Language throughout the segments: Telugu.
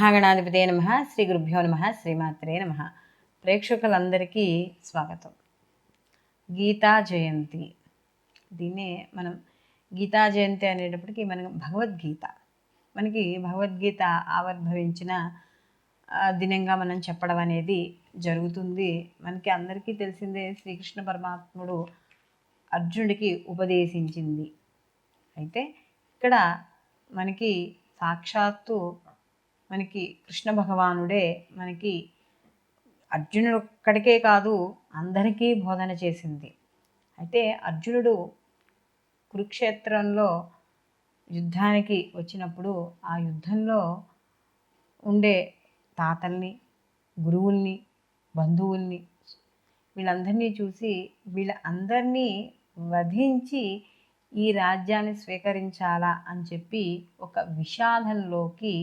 మహాగణాధిపతే నమ. శ్రీ గురుభ్యో నమ. శ్రీమాత్రే నమ. ప్రేక్షకులందరికీ స్వాగతం. గీతా జయంతి. దీన్నే మనం గీతా జయంతి అనేటప్పటికీ మనం భగవద్గీత. మనకి భగవద్గీత ఆవిర్భవించిన దినంగా మనం చెప్పడం అనేది జరుగుతుంది. మనకి అందరికీ తెలిసిందే శ్రీకృష్ణ పరమాత్ముడు అర్జునుడికి ఉపదేశించింది. అయితే ఇక్కడ మనకి సాక్షాత్తు మనకి కృష్ణ భగవానుడే మనకి అర్జునుడు ఒక్కడికే కాదు అందరికీ బోధన చేసింది. అయితే అర్జునుడు కురుక్షేత్రంలో యుద్ధానికి వచ్చినప్పుడు ఆ యుద్ధంలో ఉండే తాతల్ని గురువుల్ని బంధువుల్ని వీళ్ళందరినీ చూసి వీళ్ళ అందరినీ వధించి ఈ రాజ్యాన్ని స్వీకరించాలా అని చెప్పి ఒక విషాదంలోకి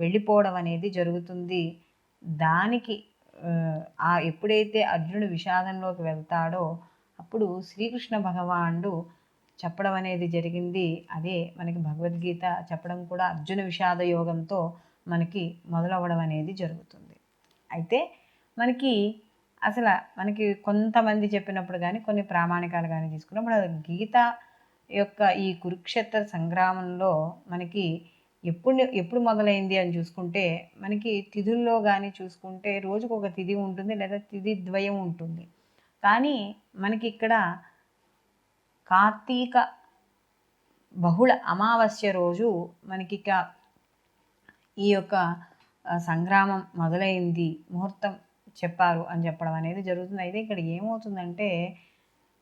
వెళ్ళిపోవడం అనేది జరుగుతుంది. దానికి ఆ, ఎప్పుడైతే అర్జునుడు విషాదంలోకి వెళ్తాడో అప్పుడు శ్రీకృష్ణ భగవానుడు చెప్పడం అనేది జరిగింది. అదే మనకి భగవద్గీత చెప్పడం కూడా అర్జున విషాద యోగంతో మనకి మొదలవ్వడం అనేది జరుగుతుంది. అయితే మనకి అసలు మనకి కొంతమంది చెప్పినప్పుడు కానీ కొన్ని ప్రామాణికాలు కానీ తీసుకున్నప్పుడు గీత యొక్క ఈ కురుక్షేత్ర సంగ్రామంలో మనకి ఎప్పుడు ఎప్పుడు మొదలైంది అని చూసుకుంటే మనకి తిథుల్లో కానీ చూసుకుంటే రోజుకు ఒక తిథి ఉంటుంది లేదా తిథి ద్వయం ఉంటుంది. కానీ మనకి ఇక్కడ కార్తీక బహుళ అమావాస్య రోజు మనకి ఇక ఈ యొక్క సంగ్రామం మొదలైంది ముహూర్తం చెప్పారు అని చెప్పడం అనేది జరుగుతుంది. అయితే ఇక్కడ ఏమవుతుందంటే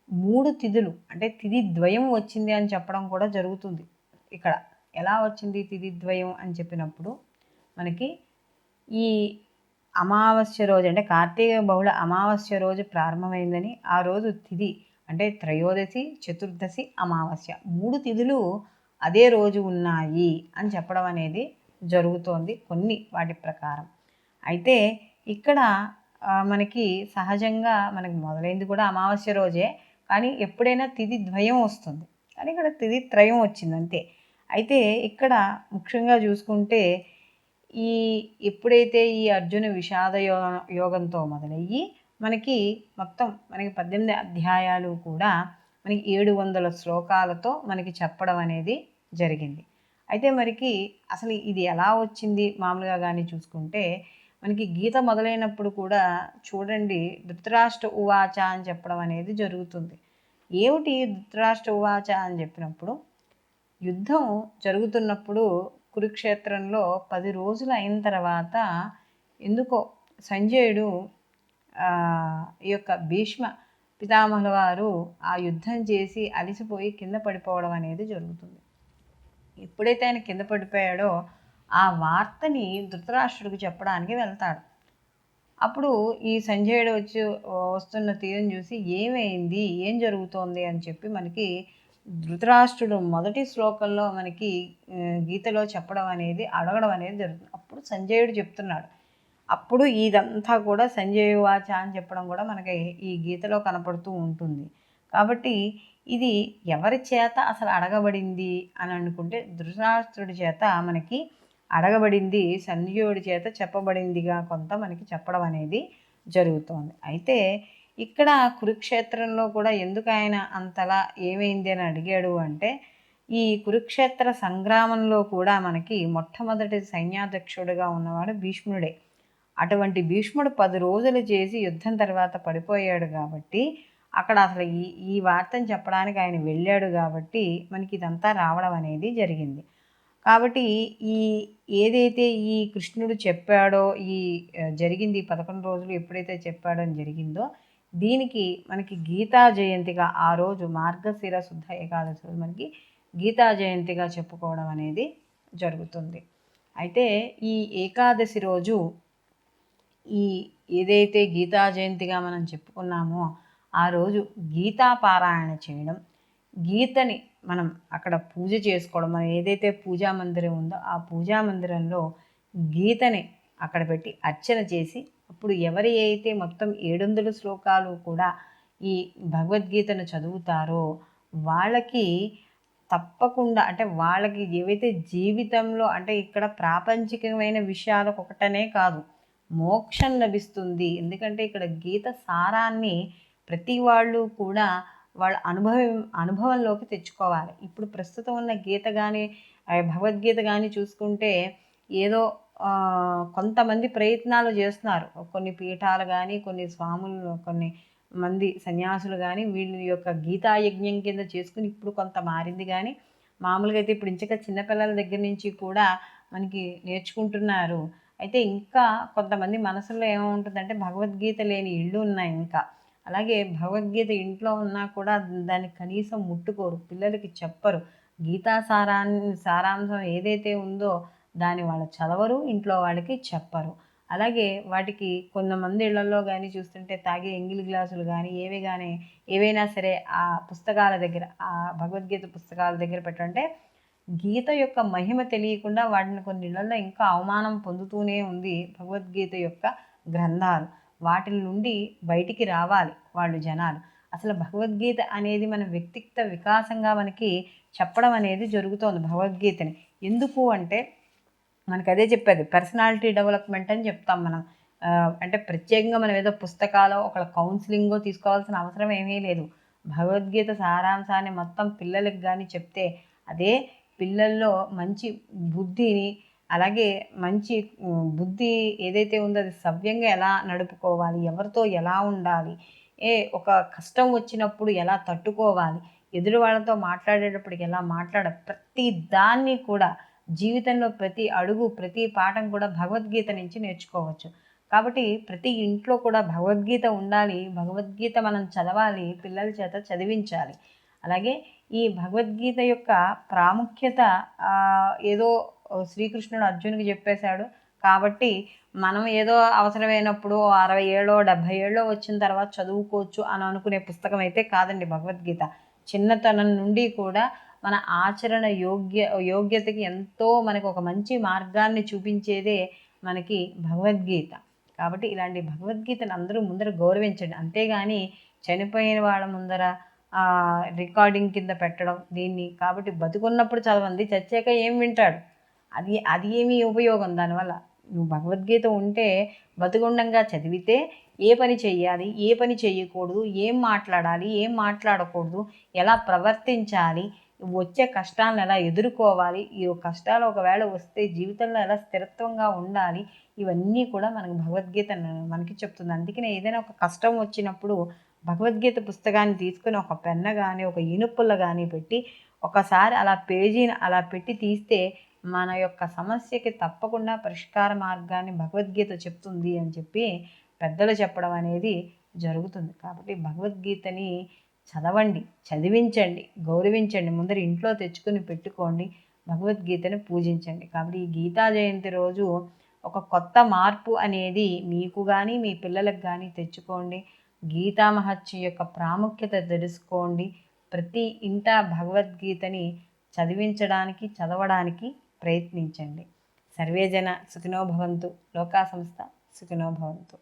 మూడు తిథులు అంటే తిథి ద్వయం వచ్చింది అని చెప్పడం కూడా జరుగుతుంది ఇక్కడ. ఎలా వచ్చింది తిథిద్వయం అని చెప్పినప్పుడు మనకి ఈ అమావాస్య రోజు అంటే కార్తీక బహుళ అమావాస్య రోజు ప్రారంభమైందని ఆ రోజు తిథి అంటే త్రయోదశి చతుర్దశి అమావాస్య మూడు తిథులు అదే రోజు ఉన్నాయి అని చెప్పడం అనేది జరుగుతోంది కొన్ని వాటి ప్రకారం. అయితే ఇక్కడ మనకి సహజంగా మనకి మొదలైంది కూడా అమావాస్య రోజే కానీ ఎప్పుడైనా తిథి ద్వయం వస్తుంది. కానీ ఇక్కడ తిథి త్రయం వచ్చింది అంతే. అయితే ఇక్కడ ముఖ్యంగా చూసుకుంటే ఈ ఎప్పుడైతే ఈ అర్జున విషాద యో యోగంతో మొదలయ్యి మనకి మొత్తం మనకి పద్దెనిమిది అధ్యాయాలు కూడా మనకి ఏడు వందల శ్లోకాలతో మనకి చెప్పడం అనేది జరిగింది. అయితే మనకి అసలు ఇది ఎలా వచ్చింది? మామూలుగా కానీ చూసుకుంటే మనకి గీత మొదలైనప్పుడు కూడా చూడండి ధృతరాష్ట్ర ఉవాచ అని చెప్పడం అనేది జరుగుతుంది. ఏమిటి ధృతరాష్ట్ర ఉవాచ అని చెప్పినప్పుడు యుద్ధం జరుగుతున్నప్పుడు కురుక్షేత్రంలో పది రోజులు అయిన తర్వాత ఎందుకో సంజయుడు ఈ యొక్క భీష్మ పితామహుల వారు ఆ యుద్ధం చేసి అలిసిపోయి కింద పడిపోవడం అనేది జరుగుతుంది. ఎప్పుడైతే ఆయన కింద పడిపోయాడో ఆ వార్తని ధృతరాష్ట్రుడికి చెప్పడానికి వెళ్తాడు. అప్పుడు ఈ సంజయుడు వచ్చి వస్తున్న తీరం చూసి ఏమైంది? ఏం జరుగుతోంది? అని చెప్పి మనకి ధృతరాష్ట్రుడు మొదటి శ్లోకంలో మనకి గీతలో చెప్పడం అనేది అడగడం అనేది జరుగుతుంది. అప్పుడు సంజయుడు చెప్తున్నాడు. అప్పుడు ఇదంతా కూడా సంజయ్ వాచ అని చెప్పడం కూడా మనకి ఈ గీతలో కనపడుతూ ఉంటుంది. కాబట్టి ఇది ఎవరి చేత అసలు అడగబడింది అని అనుకుంటే ధృతరాష్ట్రుడి చేత మనకి అడగబడింది సంజయుడి చేత చెప్పబడిందిగా కొంత మనకి చెప్పడం అనేది జరుగుతోంది. అయితే ఇక్కడ కురుక్షేత్రంలో కూడా ఎందుకు ఆయన అంతలా ఏమైంది అని అడిగాడు అంటే ఈ కురుక్షేత్ర సంగ్రామంలో కూడా మనకి మొట్టమొదటి సైన్యాధ్యక్షుడిగా ఉన్నవాడు భీష్ముడే. అటువంటి భీష్ముడు పది రోజులు చేసి యుద్ధం తర్వాత పడిపోయాడు కాబట్టి అక్కడ అసలు ఈ ఈ వార్తను చెప్పడానికి ఆయన వెళ్ళాడు కాబట్టి మనకి ఇదంతా రావడం అనేది జరిగింది. కాబట్టి ఈ ఏదైతే ఈ కృష్ణుడు చెప్పాడో ఈ జరిగింది పదకొండు రోజులు ఎప్పుడైతే చెప్పాడో అని జరిగిందో దీనికి మనకి గీతా జయంతిగా ఆ రోజు మార్గశిర శుద్ధ ఏకాదశి రోజు మనకి గీతా జయంతిగా చెప్పుకోవడం అనేది జరుగుతుంది. అయితే ఈ ఏకాదశి రోజు ఈ ఏదైతే గీతా జయంతిగా మనం చెప్పుకున్నామో ఆ రోజు గీతా పారాయణ చేయడం గీతని మనం అక్కడ పూజ చేసుకోవడం మనం ఏదైతే పూజా మందిరం ఉందో ఆ పూజా మందిరంలో గీతని అక్కడ పెట్టి అర్చన చేసి అప్పుడు ఎవరి అయితే మొత్తం ఏడు వందల శ్లోకాలు కూడా ఈ భగవద్గీతను చదువుతారో వాళ్ళకి తప్పకుండా అంటే వాళ్ళకి ఏవైతే జీవితంలో అంటే ఇక్కడ ప్రాపంచికమైన విషయాలకు ఒకటనే కాదు మోక్షం లభిస్తుంది. ఎందుకంటే ఇక్కడ గీత సారాన్ని ప్రతి వాళ్ళు కూడా వాళ్ళ అనుభవం అనుభవంలోకి తెచ్చుకోవాలి. ఇప్పుడు ప్రస్తుతం ఉన్న గీత కానీ భగవద్గీత కానీ చూసుకుంటే ఏదో కొంతమంది ప్రయత్నాలు చేస్తున్నారు. కొన్ని పీఠాలు కానీ కొన్ని స్వాములు కొన్ని మంది సన్యాసులు కానీ వీళ్ళ యొక్క గీతాయజ్ఞం కింద చేసుకుని ఇప్పుడు కొంత మారింది కానీ మామూలుగా అయితే ఇప్పుడు ఇంచక చిన్నపిల్లల దగ్గర నుంచి కూడా మనకి నేర్చుకుంటున్నారు. అయితే ఇంకా కొంతమంది మనసులో ఏముంటుందంటే భగవద్గీత లేని ఇళ్ళు ఉన్నాయి ఇంకా. అలాగే భగవద్గీత ఇంట్లో ఉన్నా కూడా దాన్ని కనీసం ముట్టుకోరు పిల్లలకి చెప్పరు. గీతా సారాన్ని సారాంశం ఏదైతే ఉందో దాన్ని వాళ్ళు చదవరు ఇంట్లో వాళ్ళకి చెప్పరు. అలాగే వాటికి కొంతమంది ఇళ్ళలో కానీ చూస్తుంటే తాగే ఎంగిలి గ్లాసులు కానీ ఏవి కానీ ఏవైనా సరే ఆ పుస్తకాల దగ్గర ఆ భగవద్గీత పుస్తకాల దగ్గర పెట్టంటే గీత యొక్క మహిమ తెలియకుండా వాటిని కొన్ని ఇళ్ళలో ఇంకా అవమానం పొందుతూనే ఉంది భగవద్గీత యొక్క గ్రంథాలు. వాటి నుండి బయటికి రావాలి వాళ్ళు జనాలు. అసలు భగవద్గీత అనేది మన వ్యక్తిత్వ వికాసంగా మనకి చెప్పడం అనేది జరుగుతోంది భగవద్గీతని. ఎందుకు అంటే మనకు అదే చెప్పేది. పర్సనాలిటీ డెవలప్మెంట్ అని చెప్తాం మనం. అంటే ప్రత్యేకంగా మనం ఏదో పుస్తకాలు ఒక కౌన్సిలింగో తీసుకోవాల్సిన అవసరం ఏమీ లేదు. భగవద్గీత సారాంశాన్ని మొత్తం పిల్లలకు కానీ చెప్తే అదే పిల్లల్లో మంచి బుద్ధిని అలాగే మంచి బుద్ధి ఏదైతే ఉందో అది సవ్యంగా ఎలా నడుపుకోవాలి ఎవరితో ఎలా ఉండాలి ఏ ఒక కష్టం వచ్చినప్పుడు ఎలా తట్టుకోవాలి ఎదురు వాళ్ళతో మాట్లాడేటప్పటికి ఎలా మాట్లాడ ప్రతి దాన్ని కూడా జీవితంలో ప్రతి అడుగు ప్రతి పాఠం కూడా భగవద్గీత నుంచి నేర్చుకోవచ్చు. కాబట్టి ప్రతి ఇంట్లో కూడా భగవద్గీత ఉండాలి భగవద్గీత మనం చదవాలి పిల్లల చేత చదివించాలి. అలాగే ఈ భగవద్గీత యొక్క ప్రాముఖ్యత ఏదో శ్రీకృష్ణుడు అర్జునుకి చెప్పేశాడు. కాబట్టి మనం ఏదో అవసరమైనప్పుడు అరవై ఏళ్ళో డెబ్భై ఏళ్ళో వచ్చిన తర్వాత చదువుకోవచ్చు అని అనుకునే పుస్తకం అయితే కాదండి భగవద్గీత. చిన్నతనం నుండి కూడా మన ఆచరణ యోగ్య యోగ్యతకి ఎంతో మనకు ఒక మంచి మార్గాన్ని చూపించేదే మనకి భగవద్గీత. కాబట్టి ఇలాంటి భగవద్గీతను అందరూ ముందర గౌరవించండి. అంతేగాని చనిపోయిన వాళ్ళ ముందర రికార్డింగ్ కింద పెట్టడం దీన్ని కాబట్టి బతుకున్నప్పుడు చదవండి చచ్చాక ఏం వింటాడు? అది అది ఏమీ ఉపయోగం దానివల్ల. నువ్వు భగవద్గీత ఉంటే బతుకుండంగా చదివితే ఏ పని చేయాలి ఏ పని చేయకూడదు ఏం మాట్లాడాలి ఏం మాట్లాడకూడదు ఎలా ప్రవర్తించాలి వచ్చే కష్టాలను ఎలా ఎదుర్కోవాలి? ఈ కష్టాలు ఒకవేళ వస్తే జీవితంలో ఎలా స్థిరత్వంగా ఉండాలి? ఇవన్నీ కూడా మనకు భగవద్గీత మనకి చెప్తుంది. అందుకనే ఏదైనా ఒక కష్టం వచ్చినప్పుడు భగవద్గీత పుస్తకాన్ని తీసుకొని ఒక పెన్న కానీ ఒక ఇనుపుల్ల కానీ పెట్టి ఒకసారి అలా పేజీని అలా పెట్టి తీస్తే మన యొక్క సమస్యకి తప్పకుండా పరిష్కార మార్గాన్ని భగవద్గీత చెప్తుంది అని చెప్పి పెద్దలు చెప్పడం అనేది జరుగుతుంది. కాబట్టి భగవద్గీతని చదవండి చదివించండి గౌరవించండి ముందర ఇంట్లో తెచ్చుకొని పెట్టుకోండి భగవద్గీతను పూజించండి. కాబట్టి ఈ గీతా జయంతి రోజు ఒక కొత్త మార్పు అనేది మీకు కానీ మీ పిల్లలకు కానీ తెచ్చుకోండి. గీతా మహత్యం యొక్క ప్రాముఖ్యత తెలుసుకోండి. ప్రతి ఇంట భగవద్గీతని చదివించడానికి చదవడానికి ప్రయత్నించండి. సర్వేజన సుఖినోభవంతు లోకా సంస్థ సుఖినోభవంతు